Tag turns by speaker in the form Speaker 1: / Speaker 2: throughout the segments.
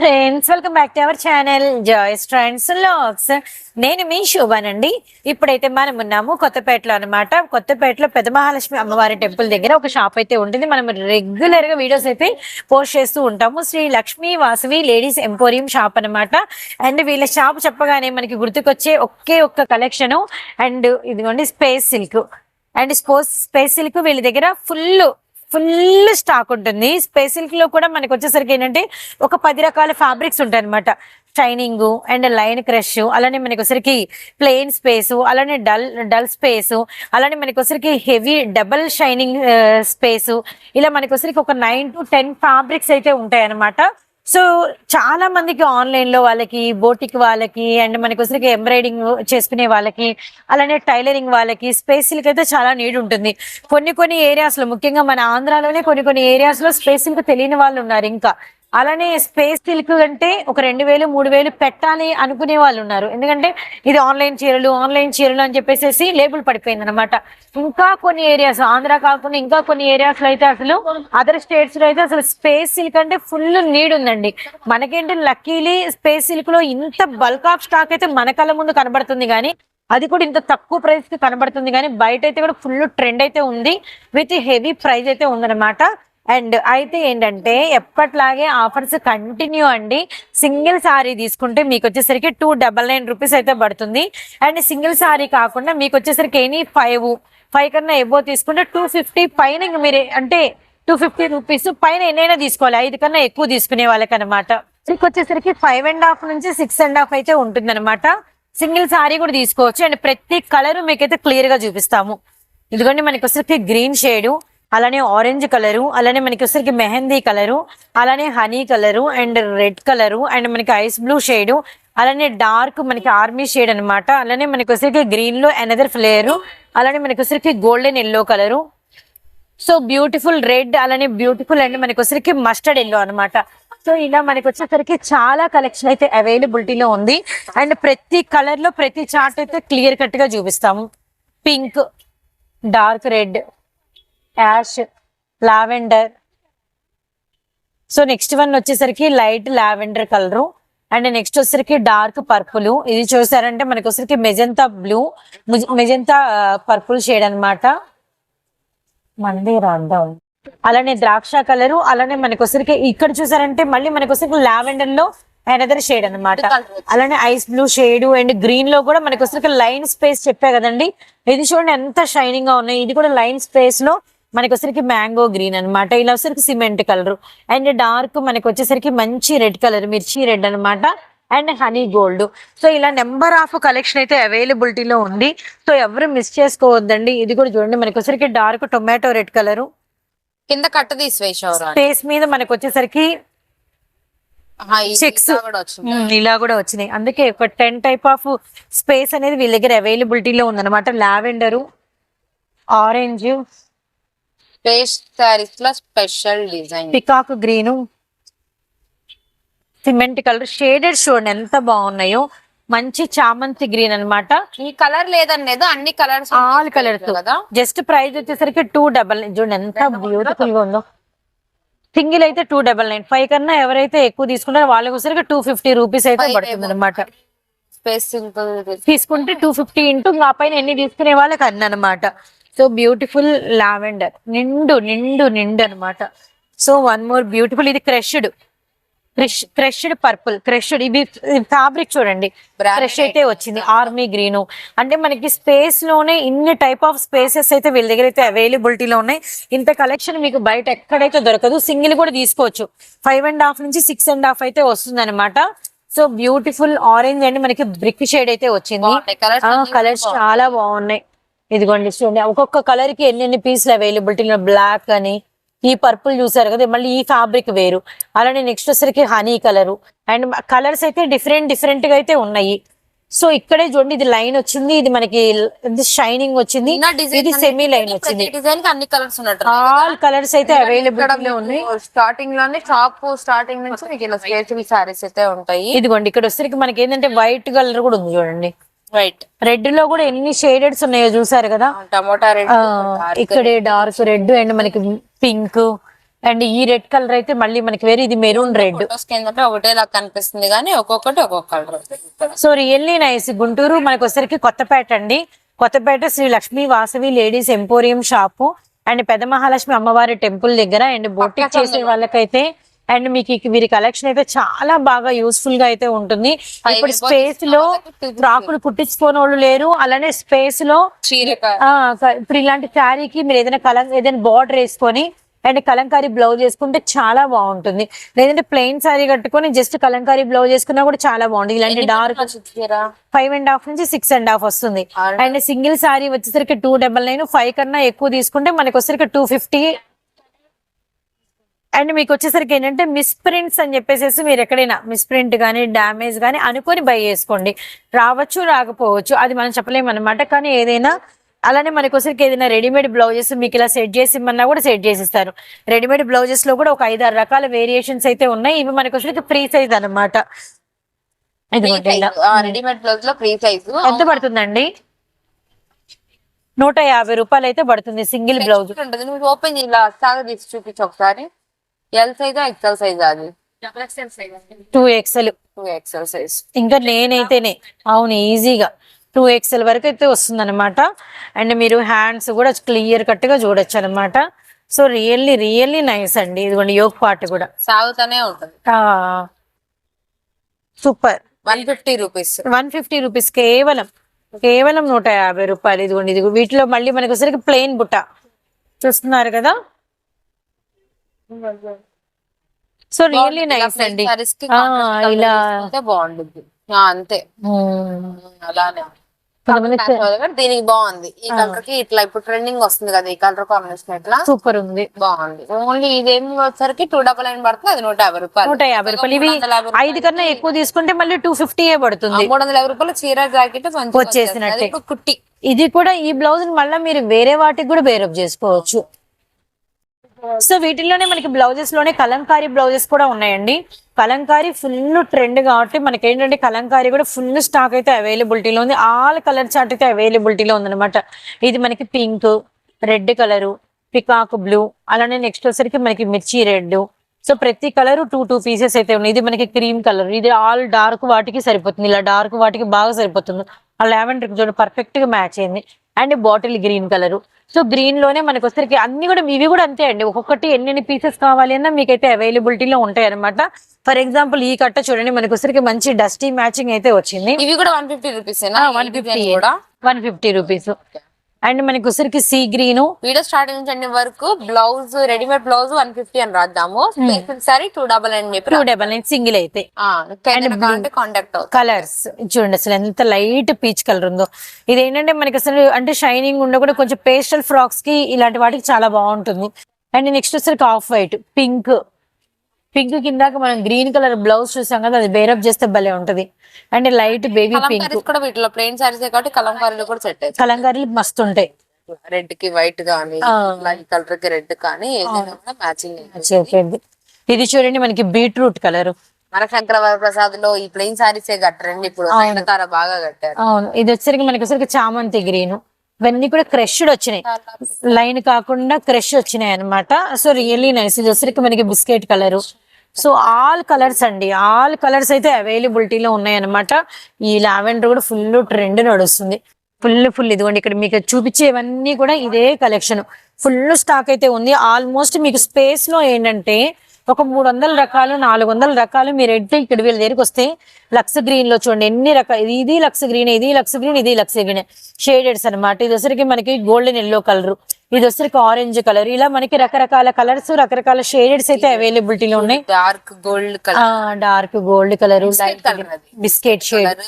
Speaker 1: Friends welcome back to our channel Joy's Trends lakhs నేను మీ శోభానండి. ఇప్పుడైతే మనం ఉన్నాము కొత్తపేటలో అన్నమాట. కొత్తపేటలో పెద్ద మహాలక్ష్మి అమ్మవారి టెంపుల్ దగ్గర ఒక షాప్ అయితే ఉంటుంది. మనం రెగ్యులర్గా వీడియోస్ అయితే పోస్ట్ చేస్తూ ఉంటాము. Sri Lakshmi Vasavi ladies emporium shop అన్నమాట. అండ్ వీళ్ళ షాప్ చెప్పగానే మనకి గుర్తుకొచ్చే ఒకే ఒక్క కలెక్షన్ అండ్ ఇదిగోండి space silk. And sports space silk వీళ్ళ దగ్గర ఫుల్ ఫుల్ స్టాక్ ఉంటుంది. స్పేస్ సిల్క్లో కూడా మనకి వచ్చేసరికి ఏంటంటే ఒక పది రకాల ఫ్యాబ్రిక్స్ ఉంటాయి అనమాట షైనింగ్ అండ్ లైన్ క్రష్ అలానే మనకి వచ్చరికి ప్లెయిన్ స్పేస్ అలానే డల్ డల్ స్పేస్ అలానే మనకి వచ్చరికి హెవీ డబల్ షైనింగ్ స్పేస్. ఇలా మనకి వచ్చరికి ఒక నైన్ టు టెన్ ఫ్యాబ్రిక్స్ అయితే ఉంటాయి అనమాట సో చాలా మందికి ఆన్లైన్లో వాళ్ళకి బోటిక్ వాళ్ళకి అండ్ మనకి వచ్చరికి ఎంబ్రాయిడింగ్ చేసుకునే వాళ్ళకి అలానే టైలరింగ్ వాళ్ళకి స్పేస్ అయితే చాలా నీడ్ ఉంటుంది. కొన్ని కొన్ని ఏరియాస్లో ముఖ్యంగా మన ఆంధ్రాలోనే కొన్ని కొన్ని ఏరియాస్లో స్పేసింగ్ తెలియని వాళ్ళు ఉన్నారు ఇంకా. అలానే స్పేస్ సిల్క్ అంటే ఒక రెండు వేలు మూడు వేలు పెట్టాలి అనుకునే వాళ్ళు ఉన్నారు. ఎందుకంటే ఇది ఆన్లైన్ చీరలు ఆన్లైన్ చీరలు అని చెప్పేసి లేబుల్ పడిపోయింది అనమాట ఇంకా కొన్ని ఏరియాస్ ఆంధ్ర కాకుండా ఇంకా కొన్ని ఏరియాస్లో అయితే అసలు అదర్ స్టేట్స్లో అయితే అసలు స్పేస్ సిల్క్ అంటే ఫుల్ నీడ్ ఉందండి. మనకేంటి లక్కీలీ స్పేస్ సిల్క్లో ఇంత బల్క్ ఆఫ్ స్టాక్ అయితే మన కళ్ళ ముందు కనబడుతుంది కానీ అది కూడా ఇంత తక్కువ ప్రైస్కి కనబడుతుంది కానీ బయట అయితే కూడా ఫుల్ ట్రెండ్ అయితే ఉంది. విత్ హెవీ ప్రైస్ అయితే ఉందన్నమాట. అండ్ అయితే ఏంటంటే ఎప్పట్లాగే ఆఫర్స్ కంటిన్యూ అండి. సింగిల్ సారీ తీసుకుంటే మీకు వచ్చేసరికి టూ డబల్ నైన్ రూపీస్ అయితే పడుతుంది. అండ్ సింగిల్ సారీ కాకుండా మీకు వచ్చేసరికి ఎనీ ఫైవ్ ఫైవ్ కన్నా ఎబో తీసుకుంటే టూ ఫిఫ్టీ పైన ఇంక మీరు అంటే టూ ఫిఫ్టీ రూపీస్ పైన ఎన్నైనా తీసుకోవాలి. ఐదు కన్నా ఎక్కువ తీసుకునే వాళ్ళకి అనమాట మీకు వచ్చేసరికి ఫైవ్ అండ్ హాఫ్ నుంచి సిక్స్ అండ్ హాఫ్ అయితే ఉంటుంది అనమాట సింగిల్ సారీ కూడా తీసుకోవచ్చు. అండ్ ప్రతి కలర్ మీకైతే క్లియర్గా చూపిస్తాము. ఇదిగోండి మనకి వచ్చేసరికి గ్రీన్ షేడు. అలానే ఆరెంజ్ కలరు అలానే మనకి వచ్చరికి మెహందీ కలరు అలానే honey colour and red colour and మనకి ఐస్ బ్లూ షేడు అలానే డార్క్ మనకి ఆర్మీ షేడ్ అనమాట అలానే మనకి వచ్చరికి గ్రీన్లో అనదర్ ఫ్లేయర్ అలానే మనకి వచ్చరికి golden yellow colour so beautiful red అలానే బ్యూటిఫుల్ అండ్ మనకి వచ్చరికి మస్టర్డ్ ఎల్లో అనమాట సో ఇలా మనకి వచ్చేసరికి చాలా కలెక్షన్ అయితే అవైలబిలిటీలో ఉంది. అండ్ ప్రతి కలర్లో ప్రతి చార్ట్ అయితే క్లియర్ కట్గా చూపిస్తాము. Pink dark red ash lavender. So next one వచ్చేసరికి light lavender colour. And next వచ్చేసరికి డార్క్ పర్పుల్. ఇది చూసారంటే మనకి వచ్చేసరికి magenta blue magenta purple shade అన్నమాట. మంది రాద్దాం. అలానే ద్రాక్ష కలరు అలానే మనకి వచ్చరికి ఇక్కడ చూసారంటే మళ్ళీ మనకి వచ్చరికి లావెండర్లో అనదర్ షేడ్ అన్నమాట. అలానే ఐస్ బ్లూ షేడ్ అండ్ గ్రీన్లో కూడా మనకి వచ్చరికి లైన్ స్పేస్ చెప్పా కదండి. ఇది చూడండి ఎంత షైనింగ్గా ఉన్నాయి. ఇది కూడా లైన్ స్పేస్లో మనకి వచ్చరికి మ్యాంగో గ్రీన్ అన్నమాట. ఇలా వచ్చరికి సిమెంట్ కలర్. అండ్ డార్క్ మనకి వచ్చేసరికి మంచి రెడ్ కలర్ మిర్చి రెడ్ అన్నమాట. And honey gold. సో ఇలా నెంబర్ ఆఫ్ కలెక్షన్ అయితే అవైలబిలిటీలో ఉంది. సో ఎవరు మిస్ చేసుకోవద్దండి. ఇది కూడా చూడండి మనకి వచ్చరికి డార్క్ టొమాటో రెడ్ కలరు.
Speaker 2: కింద కట్ట తీసివేసావురా
Speaker 1: స్పేస్ మీద మనకి వచ్చేసరికి చెక్స్. ఇలా కూడా వచ్చినాయి. అందుకే ఒక టెన్ టైప్ ఆఫ్ స్పేస్ అనేది వీళ్ళ దగ్గర అవైలబిలిటీలో ఉందన్నమాట. Lavender orange
Speaker 2: పేస్ట్లో special design.
Speaker 1: Peacock green. Cement colour. Shaded చూడండి ఎంత బాగున్నాయో. మంచి చామంతి గ్రీన్ అన్నమాట.
Speaker 2: ఈ కలర్ లేదనేది అన్ని కలర్స్
Speaker 1: ఆల్ కలర్స్.
Speaker 2: కదా.
Speaker 1: జస్ట్ ప్రైస్ వచ్చేసరికి టూ డబల్ నైన్. చూడండి ఎంత బ్యూటిఫుల్గా ఉందో. సింగిల్ అయితే టూ డబల్ నైన్. ఫైవ్ కన్నా ఎవరైతే ఎక్కువ తీసుకుంటారో వాళ్ళకి వచ్చేసరికి టూ ఫిఫ్టీ రూపీస్ అయితే పడుతుంది అనమాట తీసుకుంటే టూ ఫిఫ్టీ ఇంటూ ఆ పైన ఎన్ని తీసుకునే వాళ్ళకి అన్ని అనమాట సో బ్యూటిఫుల్ లావెండర్. నిండు నిండు నిండు అన్నమాట. So one more beautiful. ఇది crushed. Crush crushed purple. Crushed. ఇవి ఫ్యాబ్రిక్ చూడండి. క్రష్ అయితే వచ్చింది. Army green. అంటే మనకి స్పేస్లోనే ఇన్ని టైప్ ఆఫ్ స్పేసెస్ అయితే వీళ్ళ దగ్గర అయితే అవైలబిలిటీలో ఉన్నాయి. ఇంత కలెక్షన్ మీకు బయట ఎక్కడైతే దొరకదు సింగిల్ కూడా తీసుకోవచ్చు. ఫైవ్ అండ్ హాఫ్ నుంచి సిక్స్ అండ్ హాఫ్ అయితే వస్తుంది అనమాట సో బ్యూటిఫుల్ ఆరెంజ్ అండ్. మనకి బ్రిక్ షేడ్ అయితే వచ్చింది. కలర్స్ చాలా బాగున్నాయి. ఇదిగోండి చూడండి ఒక్కొక్క కలర్కి ఎన్ని ఎన్ని పీసులు అవైలబిలిటీ బ్లాక్ అని ఈ పర్పుల్ చూసారు కదా మళ్ళీ ఈ ఫ్యాబ్రిక్ వేరు. అలానే నెక్స్ట్ వచ్చరికి హనీ కలరు అండ్ కలర్స్ అయితే డిఫరెంట్ డిఫరెంట్గా అయితే ఉన్నాయి. సో ఇక్కడే చూడండి ఇది లైన్ వచ్చింది ఇది మనకి షైనింగ్ వచ్చింది ఇది సెమీ లైన్ వచ్చింది.
Speaker 2: డిజైన్ అన్ని కలర్స్ ఉన్నట్టు
Speaker 1: ఆల్ కలర్స్ అయితే అవైలబిలిటీ ఉన్నాయి.
Speaker 2: స్టార్టింగ్లోనే షాప్ స్టార్టింగ్ నుంచి మీకు ఇలా స్పేస్ సారీస్ అయితే ఉంటాయి.
Speaker 1: ఇదిగోండి ఇక్కడ వచ్చరికి మనకి ఏంటంటే వైట్ కలర్ కూడా ఉంది చూడండి.
Speaker 2: రైట్
Speaker 1: రెడ్లో కూడా ఎన్ని షేడెడ్స్ ఉన్నాయో చూసారు కదా?
Speaker 2: టమోటా రెడ్
Speaker 1: ఇక్కడే డార్క్ రెడ్ అండ్ మనకి పింక్ అండ్ ఈ రెడ్ కలర్ అయితే మళ్ళీ మనకి వేరే ఇది మెరూన్ రెడ్
Speaker 2: ఏంటంటే ఒకటే లాగా కనిపిస్తుంది కానీ ఒక్కొక్కటి ఒక్కొక్క colour
Speaker 1: so really nice Guntur మనకు వచ్చరికి కొత్తపేట అండి. Kothapeta Sri Lakshmi Vasavi ladies emporium shop and పెద్ద మహాలక్ష్మి అమ్మవారి టెంపుల్ దగ్గర. అండ్ బొట్టిక్ చేసే వాళ్ళకైతే అండ్ మీకు వీరి కలెక్షన్ అయితే చాలా బాగా యూస్ఫుల్గా అయితే ఉంటుంది. ఇప్పుడు
Speaker 2: స్పేస్లో.
Speaker 1: ఫ్రాకులు కుట్టించుకోని వాళ్ళు లేరు. అలానే స్పేస్లో ఇప్పుడు ఇలాంటి శారీకి మీరు ఏదైనా కలం ఏదైనా బార్డర్ వేసుకొని అండ్ కలంకారీ బ్లౌజ్ వేసుకుంటే చాలా బాగుంటుంది. లేదంటే ప్లెయిన్ శారీ కట్టుకొని జస్ట్ కలంకారీ బ్లౌజ్ వేసుకున్నా కూడా చాలా బాగుంటుంది. ఇలాంటి డార్క్ ఫైవ్ అండ్ హాఫ్ నుంచి సిక్స్ అండ్ హాఫ్ వస్తుంది? అండ్ సింగిల్ శారీ వచ్చేసరికి టూ డబల్ నైన్ ఫైవ్ కన్నా ఎక్కువ తీసుకుంటే మనకి వచ్చేసరికి టూ ఫిఫ్టీ అండ్ మీకు వచ్చేసరికి ఏంటంటే మిస్ ప్రింట్స్ అని చెప్పేసి మీరు ఎక్కడైనా మిస్ ప్రింట్ కానీ డ్యామేజ్ కానీ అనుకొని బై చేసుకోండి. రావచ్చు రాకపోవచ్చు అది మనం చెప్పలేము అనమాట కానీ ఏదైనా అలానే మనకి వచ్చరికి ఏదైనా రెడీమేడ్ బ్లౌజెస్ మీకు ఇలా సెట్ చేసి ఇమ్మన్నా కూడా సెట్ చేసిస్తారు. రెడీమేడ్ బ్లౌజెస్లో కూడా ఒక ఐదు ఆరు రకాల వేరియేషన్స్ అయితే ఉన్నాయి. ఇవి మనకి వచ్చరికి ఫ్రీ సైజ్ అనమాట.
Speaker 2: రెడీమేడ్ బ్లౌజ్లో ఫ్రీ సైజ్.
Speaker 1: ఎంత పడుతుందండి? నూట యాభై రూపాయలు అయితే పడుతుంది సింగిల్ బ్లౌజ్.
Speaker 2: ఓపెన్ ఇలా తీసి చూపించు ఒకసారి. ఎల్ సైజ్ ఎక్సెల్ సైజ్ అది?
Speaker 1: Two XL
Speaker 2: two XL size
Speaker 1: ఇంకా నేనైతేనే. అవును ఈజీగా టూ ఎక్స్ఎల్ వరకు అయితే వస్తుంది అనమాట అండ్ మీరు హ్యాండ్స్ కూడా క్లియర్ కట్గా చూడొచ్చు అనమాట సో రియల్లీ రియల్లీ నైస్ అండి. ఇదిగోండి యోగ్ పార్ట్ కూడా.
Speaker 2: సాగుతానే ఉంటుంది.
Speaker 1: Super.
Speaker 2: One fifty rupees
Speaker 1: one fifty rupees కేవలం. కేవలం నూట యాభై రూపాయలు. ఇదిగోండి ఇది వీటిలో మళ్ళీ మనకి వచ్చరికి ప్లెయిన్ బుట్ట. చూస్తున్నారు కదా? సో రియల్లీ నైస్ అండి. ఇలా
Speaker 2: బాగుంటుంది. అంతే. అలానే. దీనికి బాగుంది. ఈ కలర్కి ఇట్లా ఇప్పుడు ట్రెండింగ్ వస్తుంది కదా ఈ కలర్ కాంబినేషన్ ఇట్లా.
Speaker 1: సూపర్ ఉంది.
Speaker 2: బాగుంది. ఓన్లీ ఇదేమి వచ్చరికి టూ డబల్ నైన్ పడుతుంది అది నూట యాభై రూపాయలు.
Speaker 1: నూట యాభై రూపాయలు. ఇవి ఐదు కన్నా ఎక్కువ తీసుకుంటే మళ్ళీ టూ ఫిఫ్టీ పడుతుంది.
Speaker 2: మూడు వందల యాభై రూపాయలు చీర జాకెట్
Speaker 1: వచ్చేసినట్టే.
Speaker 2: కుట్టి.
Speaker 1: ఇది కూడా ఈ బ్లౌజ్ మళ్ళీ మీరు వేరే వాటికి కూడా బేరప్ చేసుకోవచ్చు. సో వీటిల్లోనే మనకి బ్లౌజెస్లోనే కలంకారీ బ్లౌజెస్ కూడా ఉన్నాయండి. కలంకారీ ఫుల్ ట్రెండ్ కాబట్టి మనకి ఏంటంటే కలంకారీ కూడా ఫుల్ స్టాక్ అయితే అవైలబిలిటీలో ఉంది. ఆల్ కలర్ చార్ట్ అయితే అవైలబిలిటీలో ఉందన్నమాట. ఇది మనకి pink red colour peacock blue అలానే నెక్స్ట్ వచ్చేసరికి మనకి మిర్చి రెడ్ సో ప్రతి కలర్ టూ టూ పీసెస్ అయితే ఉన్నాయి. ఇది మనకి క్రీమ్ కలర్. ఇది ఆల్ డార్క్ వాటికి సరిపోతుంది. ఇలా డార్క్ వాటికి బాగా సరిపోతుంది. ఆ లావెండర్ చూడండి పర్ఫెక్ట్గా మ్యాచ్ అయింది. And bottle green colour. So గ్రీన్లోనే మనకి వచ్చరికి అన్ని కూడా ఇవి కూడా అంతే అండి. ఒక్కొక్కటి ఎన్ని పీసెస్ కావాలి అన్నా మీకైతే అవైలబిలిటీలో ఉంటాయి అనమాట ఫర్ ఎగ్జాంపుల్ ఈ కట్ట చూడండి. మనకి వచ్చరికి మంచి డస్టీ మ్యాచింగ్ అయితే వచ్చింది.
Speaker 2: ఇవి కూడా one fifty rupees
Speaker 1: one fifty
Speaker 2: కూడా?
Speaker 1: వన్ ఫిఫ్టీ రూపీస్ అండ్ మనకి వచ్చరికి సీ గ్రీన్.
Speaker 2: వీడియో స్టార్టింగ్ నుంచి అన్ని వరకు blouse readymade blouse one fifty అని రాద్దాము. సారీ టూ డబల్ చెప్పి
Speaker 1: టూ డబల్ నైన్ సింగిల్ అయితే.
Speaker 2: కాంటాక్ట్
Speaker 1: కలర్స్ చూడండి అసలు ఎంత లైట్ పీచ్ కలర్ ఉందో. ఇది ఏంటంటే మనకి అసలు అంటే షైనింగ్ ఉండ కూడా కొంచెం పేస్టల్ ఫ్రాక్స్కి ఇలాంటి వాటికి చాలా బాగుంటుంది. అండ్ నెక్స్ట్ వచ్చరికి ఆఫ్ వైట్ పింక్ పింక్ కిందాక మనం గ్రీన్ కలర్ బ్లౌజ్ చూసాం కదా అది బేరప్ చేస్తే భలే ఉంటది. అండ్ లైట్ బేబీ పింక్
Speaker 2: కూడా వీటిలో ప్లెయిన్ సారీస్ కాబట్టి కలంకారీలు కూడా సెట్
Speaker 1: కలంకారీలు మస్తు ఉంటాయి.
Speaker 2: రెడ్కి వైట్ కానీ. కలర్కి రెడ్ కానీ మ్యాచింగ్
Speaker 1: ఇది చూడండి మనకి బీట్రూట్ కలర్
Speaker 2: మన శంకర ప్రసాద్లో ఈ ప్లెయిన్ సారీస్ కట్టరండి. ఇప్పుడు బాగా కట్టారు.
Speaker 1: అవును. ఇది వచ్చరికి మనకి వచ్చరికి చామంతి గ్రీన్ ఇవన్నీ కూడా క్రష్డ్ వచ్చినాయి. లైన్ కాకుండా క్రష్ వచ్చినాయి అన్నమాట. సో రియల్లీ నైస్ ఇది వచ్చరికి మనకి biscuit colour so all colours అండి. ఆల్ కలర్స్ అయితే అవైలబిలిటీలో ఉన్నాయి అన్నమాట ఈ లావెండర్ కూడా ఫుల్ ట్రెండ్ నడుస్తుంది. ఫుల్ ఫుల్ ఇదిగోండి ఇక్కడ మీకు చూపించేవన్నీ కూడా ఇదే కలెక్షన్ ఫుల్ స్టాక్ అయితే ఉంది. ఆల్మోస్ట్ మీకు స్పేస్లో ఏంటంటే ఒక మూడు వందల రకాలు నాలుగు వందల రకాలు మీరు ఎడ్తే ఇక్కడ వీళ్ళ దగ్గరికి వస్తే లక్స్ గ్రీన్లో చూడండి ఎన్ని రకాలు ఇది ఇది లక్స్ గ్రీన్ ఇది లక్స్ గ్రీన్ ఇది లక్స్ గ్రీన్ షేడెడ్స్ అన్నమాట. ఇది వచ్చరికి మనకి గోల్డెన్ ఎల్లో కలర్ ఇది వచ్చరికి ఆరెంజ్ కలర్. ఇలా మనకి రకరకాల కలర్స్ రకరకాల షేడెడ్స్ అయితే అవైలబిలిటీలో ఉన్నాయి.
Speaker 2: Dark gold colour.
Speaker 1: Dark gold colour. Biscuit shade.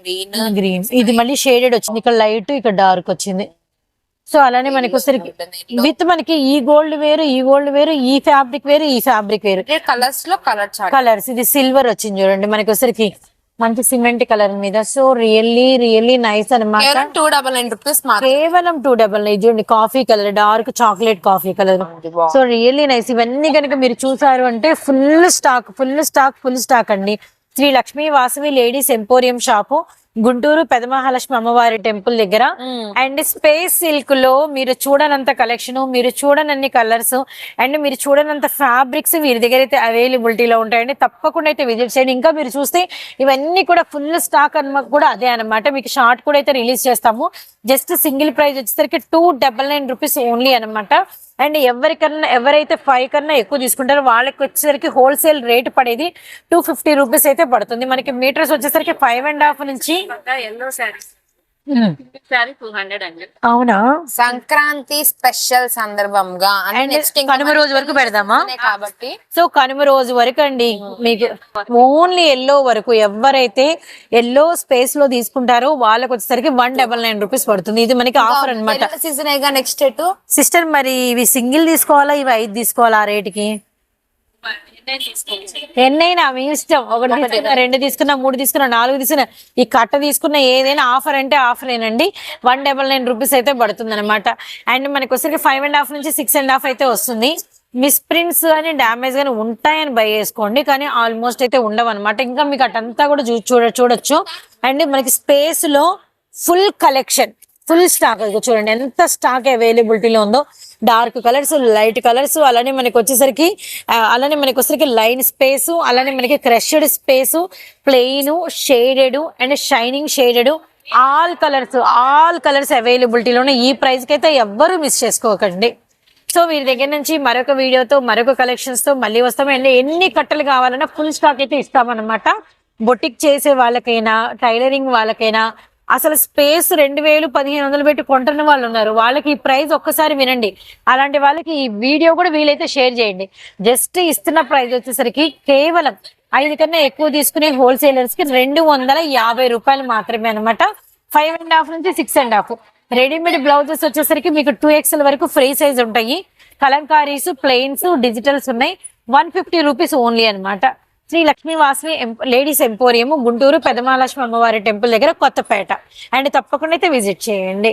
Speaker 2: Green.
Speaker 1: Green. ఇది మళ్ళీ షేడెడ్ వచ్చింది. ఇక్కడ లైట్ ఇక్కడ డార్క్ వచ్చింది. సో అలానే మనకి వచ్చరికి విత్ మనకి ఈ గోల్డ్ వేరు ఈ గోల్డ్ వేరు ఈ ఫ్యాబ్రిక్ వేరు ఈ ఫ్యాబ్రిక్ వేరు.
Speaker 2: కలర్స్లో కలర్
Speaker 1: కలర్స్ ఇది సిల్వర్ వచ్చింది చూడండి మనకి వచ్చరికి మంచి సిమెంట్ కలర్ మీద. సో రియల్లీ రియల్లీ నైస్ అన్నమాట.
Speaker 2: కేవలం టూ డబల్ నైన్ రూపీస్
Speaker 1: కేవలం టూ డబల్ నైన్ చూడండి coffee colour dark chocolate coffee colour. So really nice. ఇవన్నీ కనుక మీరు చూసారు అంటే full stock full stock full stock అండి. Shri Lakshmi Vasavi ladies emporium shop. Guntur Pedamahalakshmi అమ్మవారి టెంపుల్ దగ్గర. అండ్ స్పేస్ సిల్క్లో మీరు చూడనంత కలెక్షన్ మీరు చూడనన్ని కలర్స్ అండ్ మీరు చూడనంత ఫ్యాబ్రిక్స్ వీరి దగ్గర అయితే అవైలబిలిటీలో ఉంటాయండి. తప్పకుండా అయితే విజిట్ చేయండి. ఇంకా మీరు చూస్తే ఇవన్నీ కూడా ఫుల్ స్టాక్ అన్న కూడా అదే అన్నమాట. మీకు షార్ట్ కూడా అయితే రిలీజ్ చేస్తాము. జస్ట్ సింగిల్ ప్రైస్ వచ్చేసరికి two double nine rupees only అన్నమాట. అండ్ ఎవరికన్నా ఎవరైతే ఫైవ్ కన్నా ఎక్కువ తీసుకుంటారో వాళ్ళకి వచ్చేసరికి హోల్సేల్ రేట్ పడేది టూ ఫిఫ్టీ రూపీస్ అయితే పడుతుంది. మనకి మీటర్స్ వచ్చేసరికి ఫైవ్ అండ్ హాఫ్ నుంచి
Speaker 3: ఎల్లో శారీస్.
Speaker 1: అవునా?
Speaker 2: సంక్రాంతి స్పెషల్ సందర్భంగా
Speaker 1: కనుమ రోజు వరకు పెడదామా?
Speaker 2: కాబట్టి.
Speaker 1: సో కనుమ రోజు వరకు అండి మీకు ఓన్లీ ఎల్లో వరకు ఎవరైతే ఎల్లో స్పేస్లో తీసుకుంటారో వాళ్ళకి వచ్చేసరికి వన్ డబల్ నైన్ రూపీస్ పడుతుంది. ఇది మనకి ఆఫర్ అన్నమాట.
Speaker 2: సీజన్ అయ్యా నెక్స్ట్
Speaker 1: సిస్టర్ మరి ఇవి సింగిల్ తీసుకోవాలా ఇవి ఐదు తీసుకోవాలా ఆ రేటుకి
Speaker 3: నేను తీసుకోవచ్చు
Speaker 1: ఎన్నైనా మీ ఇష్టం. ఒకటి తీసుకున్నా రెండు తీసుకున్నా మూడు తీసుకున్నా నాలుగు తీసుకున్నా ఈ కట్ట తీసుకున్న ఏదైనా ఆఫర్ అంటే ఆఫర్ ఏనండి. వన్ డబల్ నైన్ రూపీస్ అయితే పడుతుంది అనమాట అండ్ మనకి వచ్చరికి ఫైవ్ అండ్ హాఫ్ నుంచి సిక్స్ అండ్ హాఫ్ అయితే వస్తుంది. మిస్ ప్రింట్స్ కానీ డ్యామేజ్ కానీ ఉంటాయని బై చేసుకోండి. కానీ ఆల్మోస్ట్ అయితే ఉండవు అనమాట ఇంకా మీకు అటంతా కూడా చూ చూడ చూడొచ్చు. అండ్ మనకి స్పేస్లో ఫుల్ కలెక్షన్. ఫుల్ స్టాక్ ఇదిగో చూడండి. ఎంత స్టాక్ అవైలబిలిటీలో ఉందో. డార్క్ కలర్స్ లైట్ కలర్స్ అలానే మనకి వచ్చేసరికి అలానే మనకి వచ్చేసరికి లైన్ స్పేస్ అలానే మనకి crushed space plain shaded and shining shaded all colours all colours అవైలబిలిటీలోనే ఈ ప్రైస్కి అయితే ఎవ్వరూ మిస్ చేసుకోకండి. సో వీరి దగ్గర నుంచి మరొక వీడియోతో మరొక కలెక్షన్స్తో మళ్ళీ వస్తాము అండ్ ఎన్ని కట్టలు కావాలన్నా ఫుల్ స్టాక్ అయితే ఇస్తామన్నమాట. బొటిక్ చేసే వాళ్ళకైనా టైలరింగ్ వాళ్ళకైనా అసలు స్పేస్ రెండు వేలు పదిహేను వందలు పెట్టి కొంటున్న వాళ్ళు ఉన్నారు. వాళ్ళకి ఈ ప్రైస్ ఒక్కసారి వినండి. అలాంటి వాళ్ళకి ఈ వీడియో కూడా వీలైతే షేర్ చేయండి. జస్ట్ ఇస్తున్న ప్రైస్ వచ్చేసరికి కేవలం ఐదు కన్నా ఎక్కువ తీసుకునే హోల్సేలర్స్కి రెండు వందల యాభై రూపాయలు మాత్రమే అనమాట ఫైవ్ అండ్ హాఫ్ నుంచి six and half. Readymade blouses వచ్చేసరికి మీకు టూ ఎక్స్ఎల్ వరకు ఫ్రీ సైజ్ ఉంటాయి. కలంకారీస్ ప్లెయిన్స్ డిజిటల్స్ ఉన్నాయి. వన్ ఫిఫ్టీ రూపీస్ ఓన్లీ అనమాట శ్రీ లక్ష్మీ వాసవి లేడీస్ ఎంపోరియం గుంటూరు పెదమహాలక్ష్మి అమ్మవారి టెంపుల్ దగ్గర కొత్తపేట. అండ్ తప్పకుండా అయితే విజిట్ చేయండి.